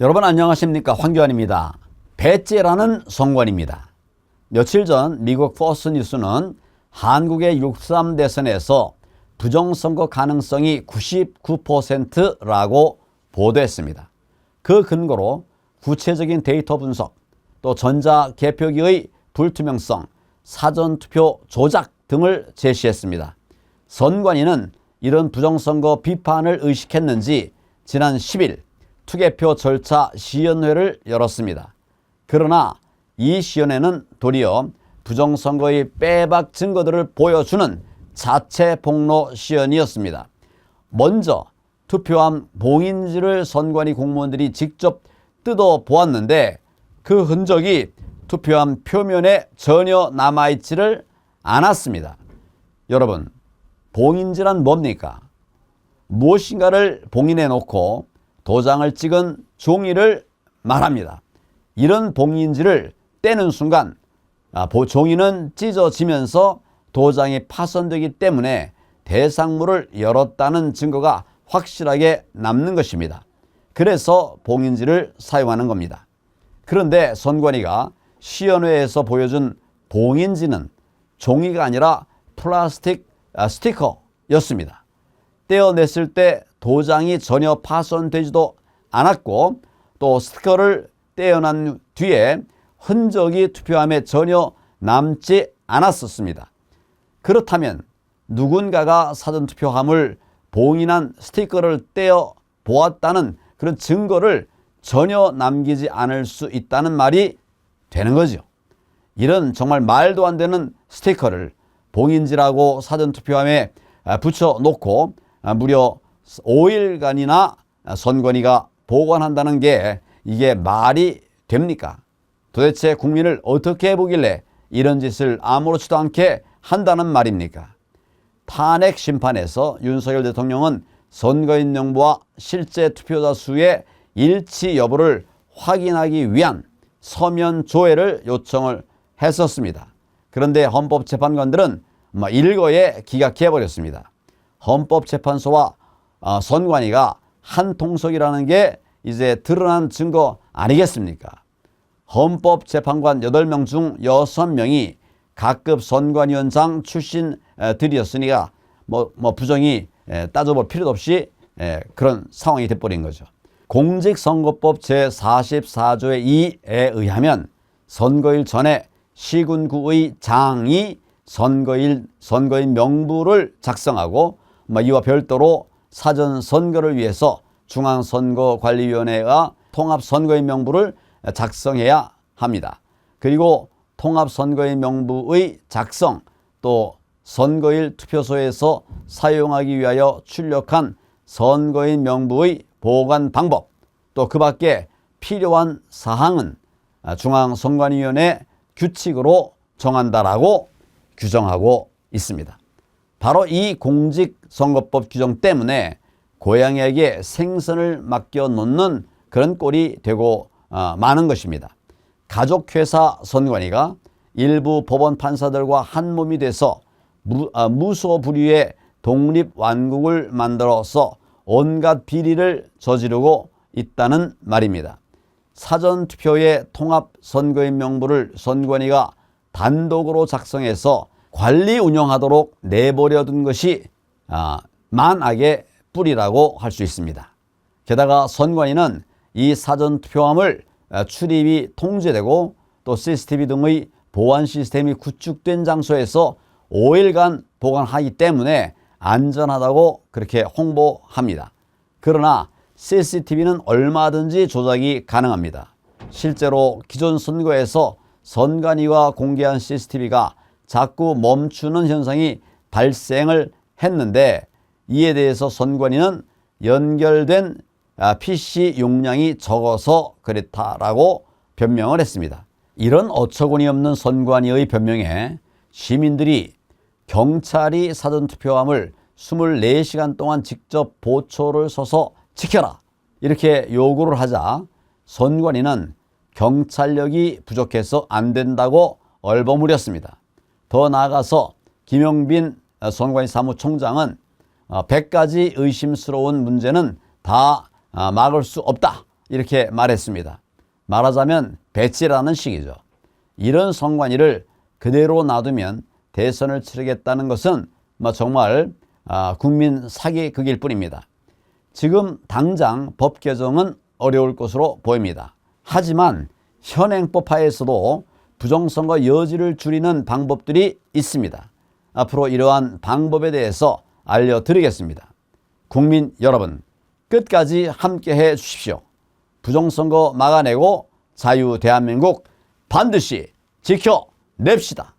여러분 안녕하십니까 황교안입니다. 배째라는 선관입니다. 며칠 전 미국 포스 뉴스는 한국의 6.3 대선에서 부정선거 가능성이 99%라고 보도했습니다. 그 근거로 구체적인 데이터 분석, 또 전자 개표기의 불투명성, 사전투표 조작 등을 제시했습니다. 선관위는 이런 부정선거 비판을 의식했는지 지난 10일 투개표 절차 시연회를 열었습니다. 그러나 이 시연회는 도리어 부정선거의 빼박 증거들을 보여주는 자체 폭로 시연이었습니다. 먼저 투표함 봉인지를 선관위 공무원들이 직접 뜯어 보았는데 그 흔적이 투표함 표면에 전혀 남아있지를 않았습니다. 여러분, 봉인지란 뭡니까? 무엇인가를 봉인해 놓고 도장을 찍은 종이를 말합니다. 이런 봉인지를 떼는 순간 아, 보- 종이는 찢어지면서 도장이 파손되기 때문에 대상물을 열었다는 증거가 확실하게 남는 것입니다. 그래서 봉인지를 사용하는 겁니다. 그런데 선관위가 시연회에서 보여준 봉인지는 종이가 아니라 플라스틱 아, 스티커였습니다. 떼어냈을 때 도장이 전혀 파손되지도 않았고 또 스티커를 떼어난 뒤에 흔적이 투표함에 전혀 남지 않았었습니다. 그렇다면 누군가가 사전투표함을 봉인한 스티커를 떼어 보았다는 그런 증거를 전혀 남기지 않을 수 있다는 말이 되는 거죠. 이런 정말 말도 안 되는 스티커를 봉인지라고 사전투표함에 아, 붙여놓고 아, 무려 5일간이나 선관위가 보관한다는 게 이게 말이 됩니까? 도대체 국민을 어떻게 보길래 이런 짓을 아무렇지도 않게 한다는 말입니까? 탄핵 심판에서 윤석열 대통령은 선거인 명부와 실제 투표자 수의 일치 여부를 확인하기 위한 서면 조회를 요청을 했었습니다. 그런데 헌법재판관들은 뭐 일거에 기각해 버렸습니다. 헌법재판소와 어, 선관위가 한 통속이라는 게 이제 드러난 증거 아니겠습니까? 헌법재판관 8명 중 6명이 각급 선관위원장 출신들이었으니까 뭐, 뭐 부정이 에, 따져볼 필요도 없이 에, 그런 상황이 돼버린 거죠. 공직선거법 제44조의 2에 의하면 선거일 전에 시군구의 장이 선거일 선거인 명부를 작성하고 뭐 이와 별도로 사전 선거를 위해서 중앙선거관리위원회가 통합선거인 명부를 작성해야 합니다. 그리고 통합선거인 명부의 작성 또 선거일 투표소에서 사용하기 위하여 출력한 선거인 명부의 보관 방법 또 그 밖에 필요한 사항은 중앙선관위원회 규칙으로 정한다라고 규정하고 있습니다. 바로 이 공직선거법 규정 때문에 고양이에게 생선을 맡겨 놓는 그런 꼴이 되고 어, 많은 것입니다. 가족회사 선관위가 일부 법원 판사들과 한 몸이 돼서 무, 아, 무소 불위의 독립 완국을 만들어서 온갖 비리를 저지르고 있다는 말입니다. 사전투표의 통합선거인 명부를 선관위가 단독으로 작성해서 관리 운영하도록 내버려둔 것이 아, 만악의 뿌리라고 할 수 있습니다. 게다가 선관위는 이 사전투표함을 아, 출입이 통제되고 또 CCTV 등의 보안 시스템이 구축된 장소에서 5일간 보관하기 때문에 안전하다고 그렇게 홍보합니다. 그러나 CCTV는 얼마든지 조작이 가능합니다. 실제로 기존 선거에서 선관위가 공개한 CCTV가 자꾸 멈추는 현상이 발생을 했는데 이에 대해서 선관위는 연결된 아, PC 용량이 적어서 그랬다라고 변명을 했습니다. 이런 어처구니 없는 선관위의 변명에 시민들이 경찰이 사전투표함을 24시간 동안 직접 보초를 서서 지켜라 이렇게 요구를 하자 선관위는 경찰력이 부족해서 안 된다고 얼버무렸습니다. 더 나아가서 김용빈 선관위 사무총장은 100가지 의심스러운 문제는 다 막을 수 없다 이렇게 말했습니다. 말하자면 배치라는 식이죠. 이런 선관위를 그대로 놔두면 대선을 치르겠다는 것은 뭐 정말 아, 국민 사기 극일 뿐입니다. 지금 당장 법 개정은 어려울 것으로 보입니다. 하지만 현행법 하에서도 부정선거 여지를 줄이는 방법들이 있습니다. 앞으로 이러한 방법에 대해서 알려드리겠습니다. 국민 여러분, 끝까지 함께 해 주십시오. 부정선거 막아내고 자유 대한민국 반드시 지켜냅시다.